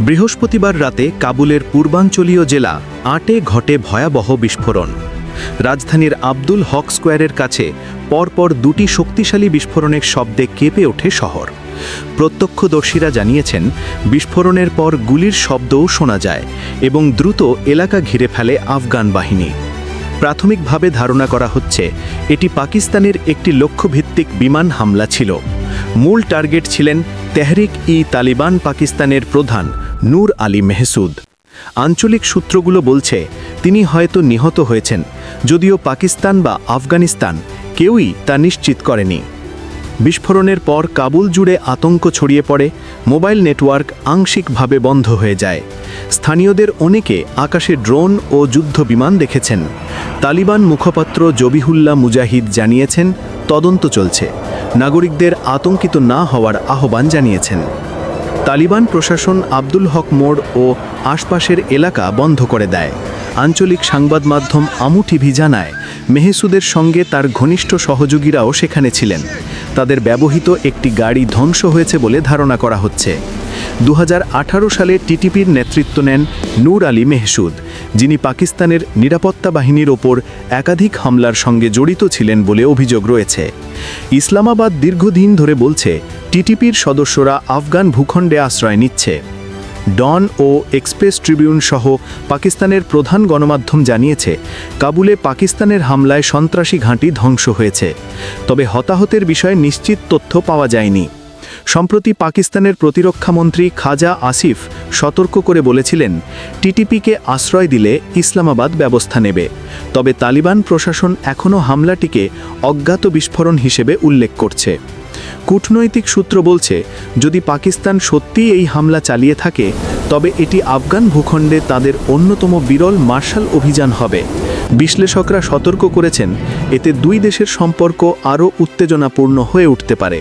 বৃহস্পতিবার রাতে কাবুলের পূর্বাঞ্চলীয় জেলা আটে ঘটে ভয়াবহ বিস্ফোরণ। রাজধানীর আব্দুল হক স্কোয়ারের কাছে পরপর দুটি শক্তিশালী বিস্ফোরণের শব্দে কেঁপে ওঠে শহর। প্রত্যক্ষদর্শীরা জানিয়েছেন, বিস্ফোরণের পর গুলির শব্দও শোনা যায় এবং দ্রুত এলাকা ঘিরে ফেলে আফগান বাহিনী। প্রাথমিকভাবে ধারণা করা হচ্ছে, এটি পাকিস্তানের একটি লক্ষ্যভিত্তিক বিমান হামলা ছিল। মূল টার্গেট ছিলেন তেহরিক ই তালিবান পাকিস্তানের প্রধান নূর আলী মেহসুদ। আঞ্চলিক সূত্রগুলো বলছে, তিনি হয়তো নিহত হয়েছেন, যদিও পাকিস্তান বা আফগানিস্তান কেউই তা নিশ্চিত করেনি। বিস্ফোরণের পর কাবুল জুড়ে আতঙ্ক ছড়িয়ে পড়ে, মোবাইল নেটওয়ার্ক আংশিকভাবে বন্ধ হয়ে যায়। স্থানীয়দের অনেকে আকাশে ড্রোন ও যুদ্ধ বিমান দেখেছেন। তালিবান মুখপাত্র জবিহুল্লা মুজাহিদ জানিয়েছেন, তদন্ত চলছে। নাগরিকদের আতঙ্কিত না হওয়ার আহ্বান জানিয়েছেন। তালিবান প্রশাসন আব্দুল হক মোড় ও আশপাশের এলাকা বন্ধ করে দেয়। আঞ্চলিক সংবাদ মাধ্যম আমু টিভি জানায়, মেহসুদের সঙ্গে তার ঘনিষ্ঠ সহযোগীরাও সেখানে ছিলেন। তাদের ব্যবহৃত একটি গাড়ি ধ্বংস হয়েছে বলে ধারণা করা হচ্ছে। দু হাজার আঠারো সালে টিটিপির নেতৃত্ব নেন নূর আলী মেহসুদ, যিনি পাকিস্তানের নিরাপত্তা বাহিনীর ওপর একাধিক হামলার সঙ্গে জড়িত ছিলেন বলে অভিযোগ রয়েছে। ইসলামাবাদ দীর্ঘদিন ধরে বলছে টিটিপির সদস্যরা আফগান ভূখণ্ডে আশ্রয় নিচ্ছে। ডন ও এক্সপ্রেস ট্রিবিউন সহ পাকিস্তানের প্রধান গণমাধ্যম জানিয়েছে, কাবুলে পাকিস্তানের হামলায় সন্ত্রাসী ঘাঁটি ধ্বংস হয়েছে। তবে হতাহতের বিষয়ে নিশ্চিত তথ্য পাওয়া যায়নি। সম্প্রতি পাকিস্তানের প্রতিরক্ষামন্ত্রী খাজা আসিফ সতর্ক করে বলেছিলেন, টিটিপিকে আশ্রয় দিলে ইসলামাবাদ ব্যবস্থা নেবে। তবে তালিবান প্রশাসন এখনও হামলাটিকে অজ্ঞাত বিস্ফোরণ হিসেবে উল্লেখ করছে। কূটনৈতিক সূত্র বলছে, যদি পাকিস্তান সত্যিই এই হামলা চালিয়ে থাকে, তবে এটি আফগান ভূখণ্ডে তাদের অন্যতম বিরল মার্শাল অভিযান হবে। বিশ্লেষকরা সতর্ক করেছেন, এতে দুই দেশের সম্পর্ক আরও উত্তেজনাপূর্ণ হয়ে উঠতে পারে।